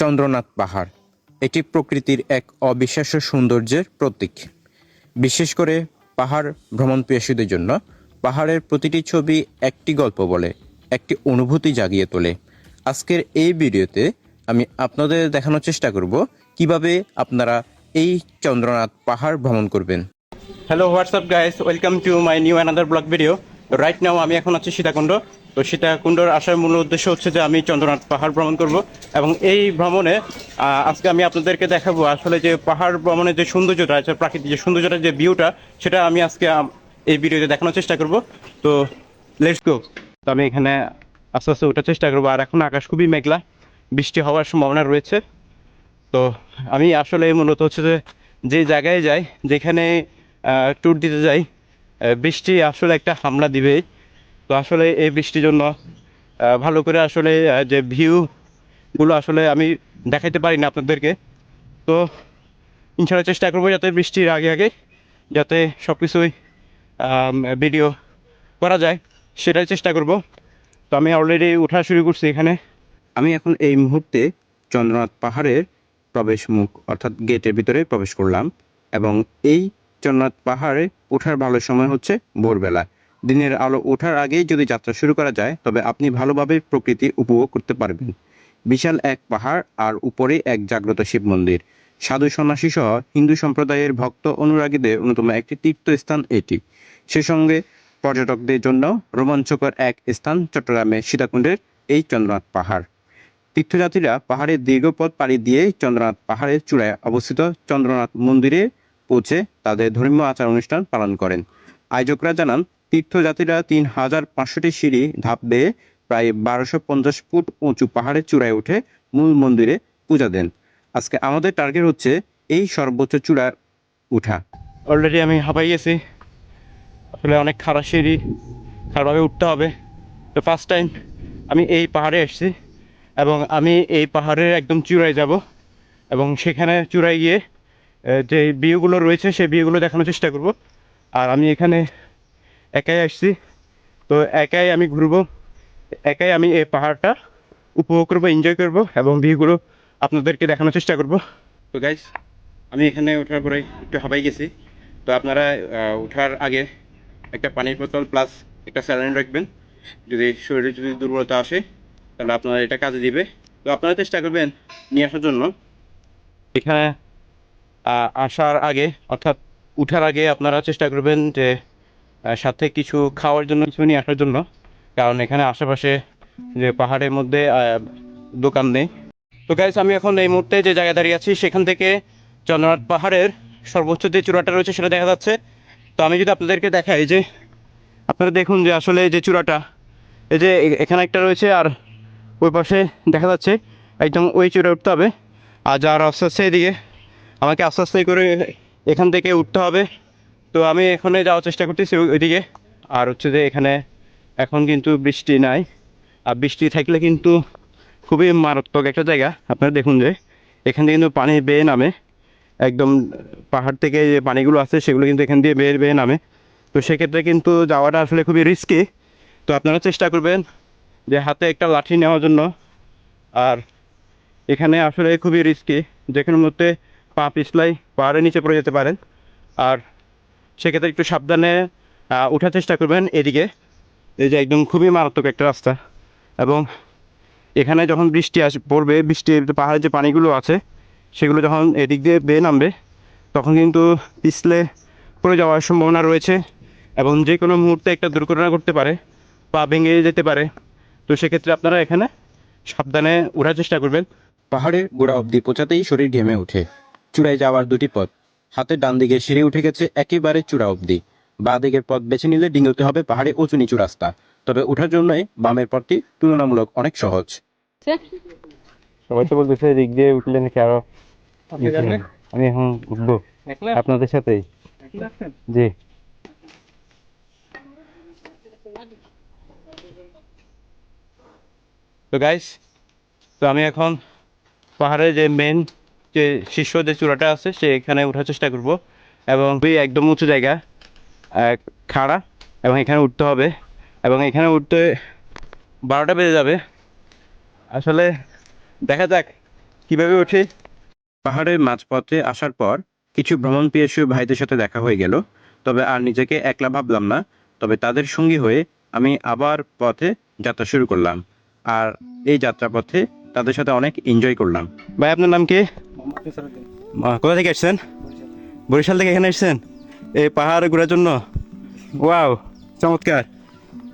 চন্দ্রনাথ পাহাড়। এটি প্রকৃতির এক অবিশ্বাস্য সৌন্দর্যের প্রতীক। বিশেষ করে পাহাড় ভ্রমণ পিয়াসীদের জন্য পাহাড়ের প্রতিটি ছবি একটি গল্প বলে, একটি অনুভূতি জাগিয়ে তোলে। আজকের এই ভিডিওতে আমি আপনাদের দেখানোর চেষ্টা করব কীভাবে আপনারা এই চন্দ্রনাথ পাহাড় ভ্রমণ করবেন। Hello WhatsApp guys welcome to my new another blog video right now আমি এখন আছি সীতাকুণ্ড। তো সীতাকুণ্ডর আসার মূল উদ্দেশ্য হচ্ছে যে আমি চন্দ্রনাথ পাহাড় ভ্রমণ করব এবং এই ভ্রমণে আজকে আমি আপনাদেরকে দেখাবো আসলে যে পাহাড় ভ্রমণের যে সৌন্দর্যটা আছে প্রাকৃতিক যে সৌন্দর্যটা, যে ভিউটা সেটা আমি আজকে এই ভিডিওতে দেখানোর চেষ্টা করব। তো লেটস গো তো আমি এখানে আস্তে আস্তে ওঠার চেষ্টা করব। আর এখন আকাশ খুবই মেঘলা, বৃষ্টি হওয়ার সম্ভাবনা রয়েছে। তো আমি আসলে মূলত হচ্ছে যে যে জায়গায় যাই, যেখানে ট্যুর দিতে যাই বৃষ্টি আসলে একটা হামলা দিবেই। তো আসলে এই বৃষ্টির জন্য ভালো করে আসলে যে ভিউগুলো আসলে আমি দেখাইতে পারি না আপনাদেরকে। তো ইনশাল্লাহ চেষ্টা করব যাতে বৃষ্টির আগে আগে যাতে সব কিছুই ভিডিও করা যায়, সেটাই চেষ্টা করব। তো আমি অলরেডি ওঠা শুরু করছি এখানে। আমি এখন এই মুহূর্তে চন্দ্রনাথ পাহাড়ের প্রবেশ মুখ অর্থাৎ গেটের ভিতরে প্রবেশ করলাম এবং এই চন্দ্রনাথ পাহাড়ে ওঠার ভালো সময় হচ্ছে ভোরবেলা। দিনের আলো ওঠার আগেই যদি যাত্রা শুরু করা যায়, তবে আপনি ভালোভাবে প্রকৃতি উপভোগ করতে পারবেন। বিশাল এক পাহাড় আর উপরে এক জাগ্রত শিব মন্দির। সাধু সন্ন্যাসী সহ হিন্দু সম্প্রদায়ের ভক্ত অনুরাগীদের অন্যতম একটি তীর্থস্থান এটি। সে সঙ্গে পর্যটকদের জন্য রোমাঞ্চকর এক স্থান চট্টগ্রামে সীতাকুণ্ডের এই চন্দ্রনাথ পাহাড়। তীর্থযাত্রীরা পাহাড়ের দীর্ঘ পথ পাড়ি দিয়ে চন্দ্রনাথ পাহাড়ের চূড়ায় অবস্থিত চন্দ্রনাথ মন্দিরে পৌঁছে তাদের ধর্মীয় আচার অনুষ্ঠান পালন করেন। আয়োজকরা জানান, তীর্থযাত্রীরা তিন হাজার পাঁচশোটি সিঁড়ি ধাপ বেয়ে প্রায় বারোশো পঞ্চাশ ফুট উঁচু পাহাড়ের চূড়ায় উঠে মূল মন্দিরে পূজা দেন। আজকে আমাদের টার্গেট হচ্ছে এই সর্বোচ্চ চূড়ায় উঠা। অলরেডি আমি হাঁপাই গেছি। আসলে অনেক খারাপ সিঁড়ি, খারাপভাবে উঠতে হবে। তো ফার্স্ট টাইম আমি এই পাহাড়ে এসেছি এবং আমি এই পাহাড়ের একদম চূড়ায় যাব এবং সেখানে চূড়ায় গিয়ে যে ভিউগুলো রয়েছে, সেই বিয়েগুলো দেখানোর চেষ্টা করব। আর আমি এখানে একাই আসছি। তো একাই আমি ঘুরবো, একাই আমি এই পাহাড়টা উপভোগ করব এনজয় করব এবং ভিউগুলো আপনাদেরকে দেখানোর চেষ্টা করব। তো গাইস আমি এখানে ওঠার পরে একটু হাঁপাই গেছি। তো আপনারা ওঠার আগে একটা পানির বোতল প্লাস একটা স্যালাইন রাখবেন। যদি শরীরে যদি দুর্বলতা আসে, তাহলে আপনারা এটা কাজে দিবে। তো আপনারা চেষ্টা করবেন নিয়ে আসার জন্য। এখানে আসার আগে, অর্থাৎ উঠার আগে আপনারা চেষ্টা করবেন যে সাথে কিছু খাওয়ার জন্য, কিছু নিয়ে আসার জন্য। কারণ এখানে আশেপাশে যে পাহাড়ের মধ্যে দোকান নেই। তো গাইস আমি এখন এই মুহূর্তে যে জায়গায় দাঁড়িয়ে আছি, সেখান থেকে চন্দ্রনাথ পাহাড়ের সর্বোচ্চ যে চূড়াটা রয়েছে, সেটা দেখা যাচ্ছে। তো আমি যদি আপনাদেরকে দেখাই যে, আপনারা দেখুন যে আসলে যে চূড়াটা, এই যে এখানে একটা রয়েছে, আর ওই পাশে দেখা যাচ্ছে, একদম ওই চূড়ায় উঠতে হবে। আর যার আস্তে আস্তে এদিকে আমাকে আস্তে আস্তে করে এখান থেকে উঠতে হবে। তো আমি এখানে যাওয়ার চেষ্টা করতেছি ওইদিকে। আর হচ্ছে যে এখানে এখন কিন্তু বৃষ্টি নাই। আর বৃষ্টি থাকলে কিন্তু খুবই মারাত্মক একটা জায়গা। আপনারা দেখুন যে এখান থেকে কিন্তু পানি বেয়ে নামে। একদম পাহাড় থেকে যে পানিগুলো আছে সেগুলো কিন্তু এখান দিয়ে বেয়ে বেয়ে নামে। তো সেক্ষেত্রে কিন্তু যাওয়াটা আসলে খুবই রিস্কি তো আপনারা চেষ্টা করবেন যে হাতে একটা লাঠি নেওয়ার জন্য। আর এখানে আসলে খুবই রিস্কি যে কোনো মুহূর্তে পা পিছলাই পাহাড়ের নিচে পড়ে যেতে পারেন। আর সেক্ষেত্রে একটু সাবধানে ওঠার চেষ্টা করবেন এদিকে। এই যে একদম খুবই মারাত্মক একটা রাস্তা। এবং এখানে যখন বৃষ্টি আস, পড়বে বৃষ্টি পাহাড়ের যে পানিগুলো আছে, সেগুলো যখন এদিক দিয়ে বেয়ে নামবে, তখন কিন্তু পিছলে পড়ে যাওয়ার সম্ভাবনা রয়েছে। এবং যে কোনো মুহূর্তে একটা দুর্ঘটনা ঘটতে পারে পা ভেঙে যেতে পারে। তো সেক্ষেত্রে আপনারা এখানে সাবধানে ওঠার চেষ্টা করবেন। পাহাড়ের গোড়া অবধি পৌঁছাতেই শরীর ঘেমে ওঠে। চূড়ায় যাওয়ার দুটি পথ। হাতের ডান দিকে সিঁড়ি উঠে গেছে একেবারে চূড়া অবধি। বাঁ দিকের পথ বেছে নিলে ডিঙোতে হবে পাহাড়ে উঁচু নিচু রাস্তা। তবে ওঠার জন্যই বামের পথটি তুলনামূলক অনেক সহজ। সবাই তো বলতেছে দিক দিয়ে উঠলে নাকি আরও? আমি এখন উঠবো। আপনাদের সাথেই। জি। তো গাইস তো আমি এখন পাহাড়ের যে মেন যে শীর্ষ যে চূড়াটা আছে, সে এখানে ওঠার চেষ্টা করব। এবং একদম উঁচু জায়গা খাড়া, এবং এখানে উঠতে হবে। এবং এখানে উঠতে বারোটা বেজে যাবে। আসলে দেখা যাক কীভাবে ওঠে পাহাড়ের মাঝপথে আসার পর কিছু ভ্রমণ পিয়াসু ভাইদের সাথে দেখা হয়ে গেল। তবে আর নিজেকে একলা ভাবলাম না। তবে তাদের সঙ্গী হয়ে আমি আবার পথে যাত্রা শুরু করলাম। আর এই যাত্রাপথে তাদের সাথে অনেক এনজয় করলাম। ভাই, আপনার নাম কি? কোথা থেকে এসছেন বরিশাল থেকে এখানে এসছেন এই পাহাড় ঘোরার জন্য? ওয়াও, চমৎকার।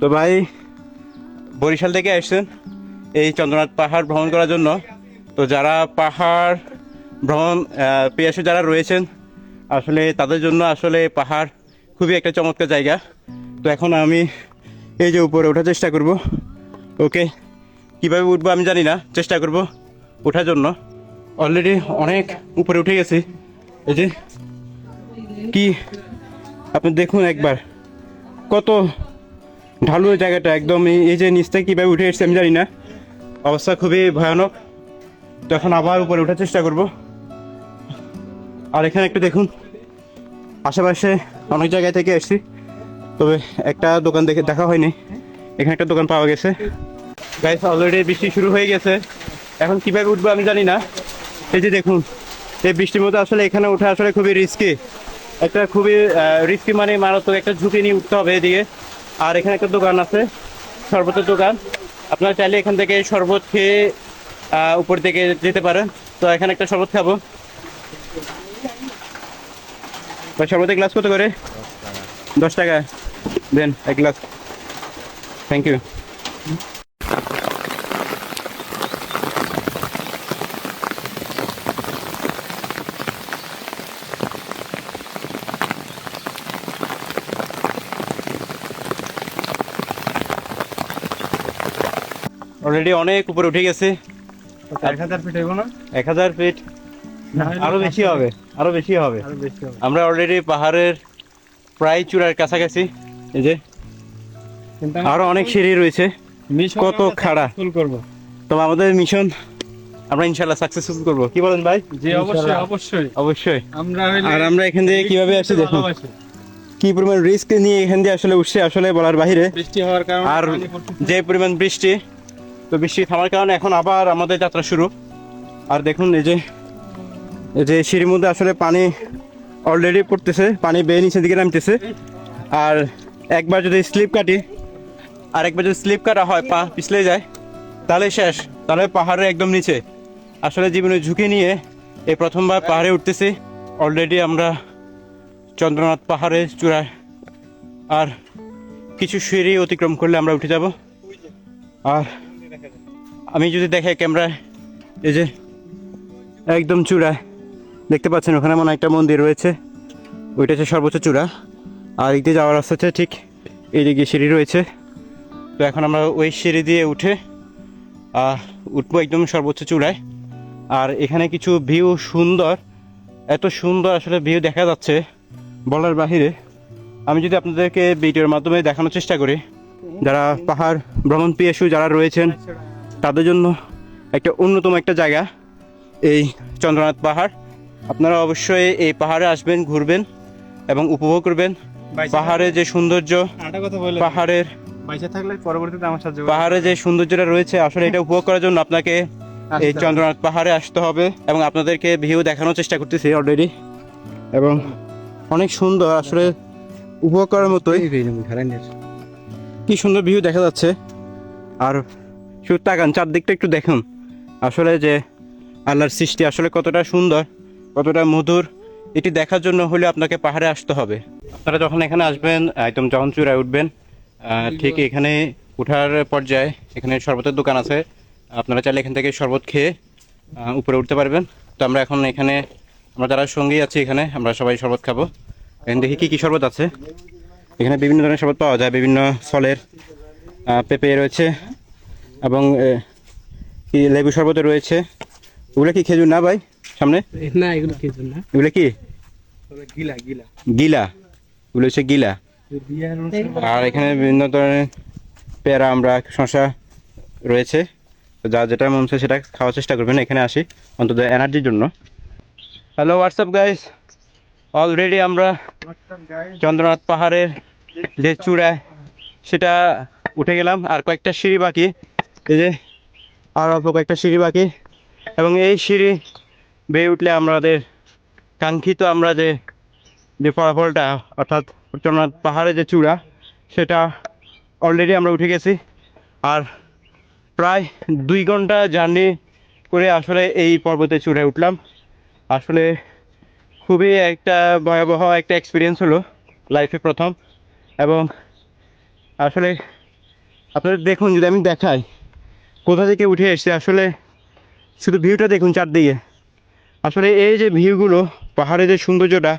তো ভাই, বরিশাল থেকে এসছেন এই চন্দ্রনাথ পাহাড় ভ্রমণ করার জন্য। তো যারা পাহাড় ভ্রমণ পিয়াসু যারা রয়েছেন, আসলে তাদের জন্য আসলে পাহাড় খুবই একটা চমৎকার জায়গা। তো এখন আমি এই যে উপরে ওঠার চেষ্টা করব। ওকে, কীভাবে উঠবো আমি জানি না, চেষ্টা করব ওঠার জন্য। অলরেডি অনেক উপরে উঠে গেছি। এই যে, কি? আপনি দেখুন একবার। কত ঢালু জায়গাটা একদম এই- যে নিচ থেকে কীভাবে উঠে এসেছে আমি জানি না। অবস্থা খুবই ভয়ানক। তো এখন আবার উপরে ওঠার চেষ্টা করব। আর এখানে একটু দেখুন। আশেপাশে অনেক জায়গায় থেকে এসেছি। তবে একটা দোকান দেখে দেখা হয়নি। এখানে একটা দোকান পাওয়া গেছে। গাইস অলরেডি বৃষ্টি শুরু হয়ে গেছে। এখন কীভাবে উঠবো আমি জানি না। এই যে দেখুন, এই বৃষ্টির মধ্যে আসলে এখানে ওঠা আসলে খুবই রিস্কি একটা খুবই রিস্কি মানে মারাত্মক একটা ঝুঁকি নিয়ে উঠতে হবে এদিকে। আর এখানে একটা দোকান আছে শরবতের দোকান। আপনারা চাইলে এখান থেকে শরবত খেয়ে উপর দিকে যেতে পারেন। তো এখানে একটা শরবত খাব। শরবতের গ্লাস কত করে? দশ টাকা। দেন, এক গ্লাস থ্যাংক ইউ অলরেডি অনেক উপরে উঠে গেছে। এক হাজার ফিট হইব না এক হাজার ফিট আরও বেশি হবে আরও বেশি হবে। আমরা অলরেডি পাহাড়ের প্রায় চূড়ার কাছাকাছি। এই যে আরও অনেক সিঁড়ি রয়েছে। কত খাড়া। ফুল করব। তবে আমাদের মিশন আমরা ইনশাল্লাহ সাকসেসফুল করব। কি বলেন ভাই? জি অবশ্যই অবশ্যই। অবশ্যই। আমরা আর আমরা এখান থেকে কীভাবে আসি দেখুন। কি পরিমাণ রিস্ক নিয়ে এখান দিয়ে আসলে উঠছে আসলে বলার বাহিরে। বৃষ্টি হওয়ার কারণে আর যে পরিমাণ বৃষ্টি তো বৃষ্টি থামার কারণে এখন আবার আমাদের যাত্রা শুরু। আর দেখুন, এই যে এই যে সিঁড়ির মধ্যে আসলে পানি অলরেডি পড়তেছে, পানি বেয়ে নিচের দিকে নামতেছে। আর একবার যদি স্লিপ কাটি, আর একবার যদি স্লিপ কাটা হয়, পা পিছলে যায়, তাহলে শেষ। তাহলে পাহাড়ের একদম নিচে। আসলে জীবনের ঝুঁকি নিয়ে এই প্রথমবার পাহাড়ে উঠতেছি। অলরেডি আমরা চন্দ্রনাথ পাহাড়ের চূড়ায়। আর কিছু সিঁড়ি অতিক্রম করলে আমরা উঠে যাব। আর আমি যদি দেখে ক্যামেরায় এই যে একদম চূড়ায় দেখতে পাচ্ছেন ওখানে মনে একটা মন্দির রয়েছে, ওইটা হচ্ছে সর্বোচ্চ চূড়া, আর এদিকে যাওয়ার রাস্তা হচ্ছে ঠিক এইদিকে সিঁড়ি রয়েছে। তো এখন আমরা ওই সিঁড়ি দিয়ে উঠে উঠবো একদম সর্বোচ্চ চূড়ায়। আর এখানে কিছু ভিউ সুন্দর, এত সুন্দর আসলে ভিউ দেখা যাচ্ছে বলার বাহিরে। আমি যদি আপনাদেরকে ভিডিওর মাধ্যমে দেখানোর চেষ্টা করি, যারা পাহাড় ভ্রমণ পিয়াসু যারা রয়েছেন তাদের জন্য একটা অন্যতম একটা জায়গা এই চন্দ্রনাথ পাহাড় আপনারা অবশ্যই এই পাহাড়ে আসবেন ঘুরবেন এবং উপভোগ করবেন বাইশে পাহাড়ে যে সৌন্দর্য পাহাড়ের থাকলে পরবর্তীতে আমার সাথে পাহাড়ে যে সৌন্দর্যটা রয়েছে আসলে এটা উপভোগ করার জন্য আপনাকে এই চন্দ্রনাথ পাহাড়ে আসতে হবে এবং আপনাদেরকে ভিউ দেখানোর চেষ্টা করতেছি অলরেডি এবং অনেক সুন্দর আসলে উপভোগ করার মতোই কি সুন্দর ভিউ দেখা যাচ্ছে আর শুধু তাকান, চারদিকটা একটু দেখুন। আসলে যে আল্লাহর সৃষ্টি আসলে কতটা সুন্দর, কতটা মধুর, এটি দেখার জন্য হলে আপনাকে পাহাড়ে আসতে হবে। আপনারা যখন এখানে আসবেন, একদম যখন চূড়ায় উঠবেন ঠিক এখানে উঠার পর্যায়ে এখানে শরবতের দোকান আছে। আপনারা চাইলে এখান থেকে শরবত খেয়ে উপরে উঠতে পারবেন। তো আমরা এখন এখানে, আমরা যারা সঙ্গেই আছি এখানে, আমরা সবাই শরবত খাব। এখানে দেখি কী কী শরবত আছে? এখানে বিভিন্ন ধরনের শরবত পাওয়া যায়, বিভিন্ন ফলের পেঁপে রয়েছে এবং কি লেবু শরবত রয়েছে? ওগুলো কি খেজুর না ভাই সামনে? না এগুলো কিছু না। এগুলো কি? গিলা গিলা। গিলা। এগুলো হচ্ছে গিলা। আর এখানে বিভিন্ন ধরনের পেয়ারা আমরা শশা রয়েছে। যা যেটা মন সেটা খাওয়ার চেষ্টা করবেন। এখানে আসি অন্তত এনার্জির জন্য। হ্যালো হোয়াটসঅ্যাপ গাইস অলরেডি আমরা চন্দ্রনাথ পাহাড়ের যে চূড়ায় সেটা উঠে গেলাম। আর কয়েকটা সিঁড়ি বাকি। এই যে আর অল্প কয়েকটা সিঁড়ি বাকি। এবং এই সিঁড়ি বেয়ে উঠলে আমাদের কাঙ্ক্ষিত আমরা যে যে ফলাফলটা, অর্থাৎ চন্দ্রনাথ পাহাড়ে যে চূড়া, সেটা অলরেডি আমরা উঠে গেছি। আর প্রায় দুই ঘণ্টা জার্নি করে আসলে এই পর্বতে চূড়ায় উঠলাম। আসলে খুবই একটা ভয়াবহ একটা এক্সপিরিয়েন্স হলো লাইফে প্রথম। এবং আসলে আপনারা দেখুন, যদি আমি দেখাই কোথা থেকে উঠে এসেছি? আসলে শুধু ভিউটা দেখুন চারদিকে। আসলে এই যে ভিউগুলো পাহাড়ের যে সৌন্দর্যটা,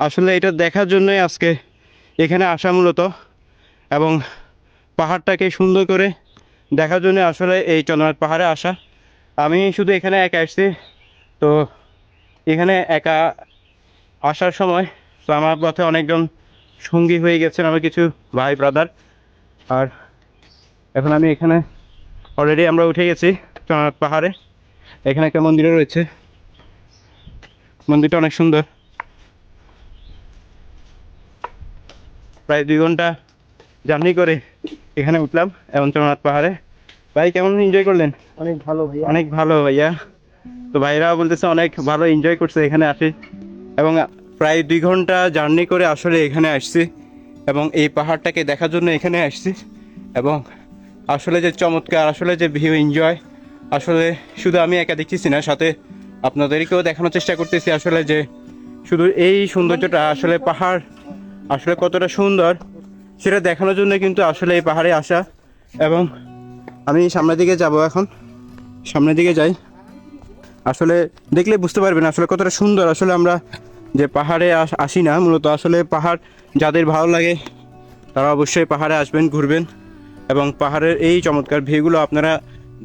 আসলে এটা দেখার জন্যই আজকে এখানে আসা মূলত এবং পাহাড়টাকে সুন্দর করে দেখার জন্য আসলে এই চন্দ্রনাথ পাহাড়ে আসা। আমি শুধু এখানে একা আসছি তো এখানে একা আসার সময় তো আমার পথে অনেকজন সঙ্গী হয়ে গেছেন আমার কিছু ভাই ব্রাদার আর এখন আমি এখানে অলরেডি আমরা উঠে গেছি চন্দ্রনাথ পাহাড়ে। এখানে একটা মন্দিরও রয়েছে। মন্দিরটা অনেক সুন্দর। প্রায় দুই ঘণ্টা জার্নি করে এখানে উঠলাম এবং চন্দ্রনাথ পাহাড়ে। ভাই কেমন এনজয় করলেন? অনেক ভালো ভাইয়া। অনেক ভালো ভাইয়া। তো ভাইরা বলতেছে অনেক ভালো এনজয় করছে এখানে আসি। এবং প্রায় দুই ঘণ্টা জার্নি করে আসলে এখানে আসছি। এবং এই পাহাড়টাকে দেখার জন্য এখানে আসছি। এবং আসলে যে চমৎকার, আসলে যে ভিউ এনজয়, আসলে শুধু আমি একা দেখতেছি না, সাথে আপনাদেরকেও দেখানোর চেষ্টা করতেছি আসলে যে শুধু এই সৌন্দর্যটা আসলে পাহাড়, আসলে কতটা সুন্দর, সেটা দেখানোর জন্য কিন্তু আসলে এই পাহাড়ে আসা। এবং আমি সামনের দিকে যাব এখন, সামনের দিকে যাই। আসলে দেখলে বুঝতে পারবেন আসলে কতটা সুন্দর, আসলে আমরা যে পাহাড়ে আস- না, মূলত আসলে পাহাড় যাদের ভালো লাগে তারা অবশ্যই পাহাড়ে আসবেন, ঘুরবেন। এবং পাহাড়ের এই চমৎকার ভিউগুলো আপনারা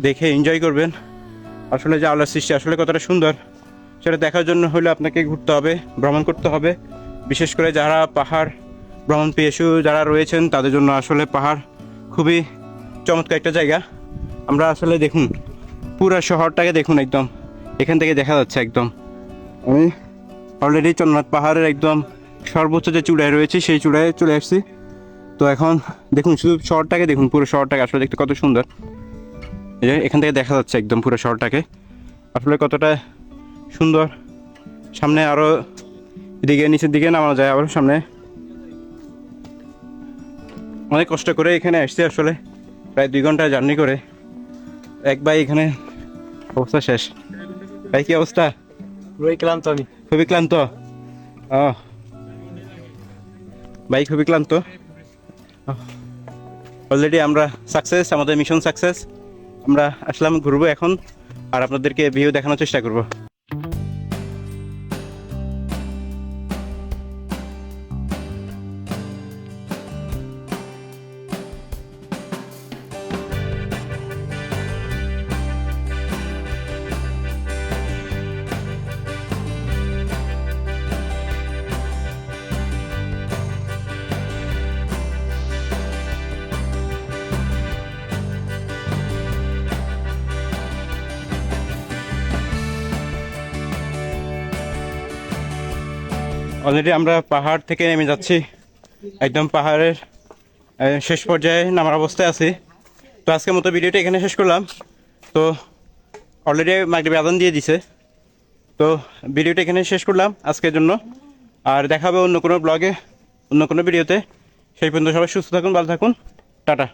দেখে এনজয় করবেন। আসলে যে আল্লাহর সৃষ্টি, আসলে কতটা সুন্দর, সেটা দেখার জন্য হলে আপনাকে ঘুরতে হবে, ভ্রমণ করতে হবে। বিশেষ করে যারা পাহাড় ভ্রমণ পেশু যারা রয়েছেন, তাদের জন্য আসলে পাহাড় খুবই চমৎকার একটা জায়গা। আমরা আসলে দেখুন, পুরো শহরটাকে দেখুন একদম, এখান থেকে দেখা যাচ্ছে একদম। আমি অলরেডি চন্দ্রনাথ পাহাড়ের একদম সর্বোচ্চ যে চূড়ায় রয়েছে, সেই চূড়ায় চলে আসছি। তো এখন দেখুন শুধু শহরটাকে দেখুন পুরো শহরটাকে আসলে দেখতে কত সুন্দর। এই যে এখান থেকে দেখা যাচ্ছে একদম পুরো শহরটাকে। আসলে কতটা সুন্দর। সামনে আরও এদিকে নিচের দিকে নামানো যায় আবার সামনে। অনেক কষ্ট করে এখানে আসছি আসলে প্রায় দুই ঘণ্টা জার্নি করে। এক ভাই এখানে অবস্থা শেষ। ভাই কি অবস্থা? রয়ে ক্লান্ত আমি। খুবই ক্লান্ত? ও ভাই খুবই ক্লান্ত। অলরেডি আমরা সাকসেস আমাদের মিশন সাকসেস আমরা আসলাম, ঘুরবো এখন, আর আপনাদেরকে ভিউ দেখানোর চেষ্টা করব। অলরেডি আমরা পাহাড় থেকে নেমে যাচ্ছি। একদম পাহাড়ের শেষ পর্যায়ে নামার অবস্থায় আছি। তো আজকের মতো ভিডিওটা এখানে শেষ করলাম। তো অলরেডি মাগরিবে আদান দিয়ে দিছে। তো ভিডিওটা এখানে শেষ করলাম আজকের জন্য। আর দেখা হবে অন্য কোনো ব্লগে অন্য কোনো ভিডিওতে সেই পর্যন্ত সবাই সুস্থ থাকুন, ভালো থাকুন। টাটা।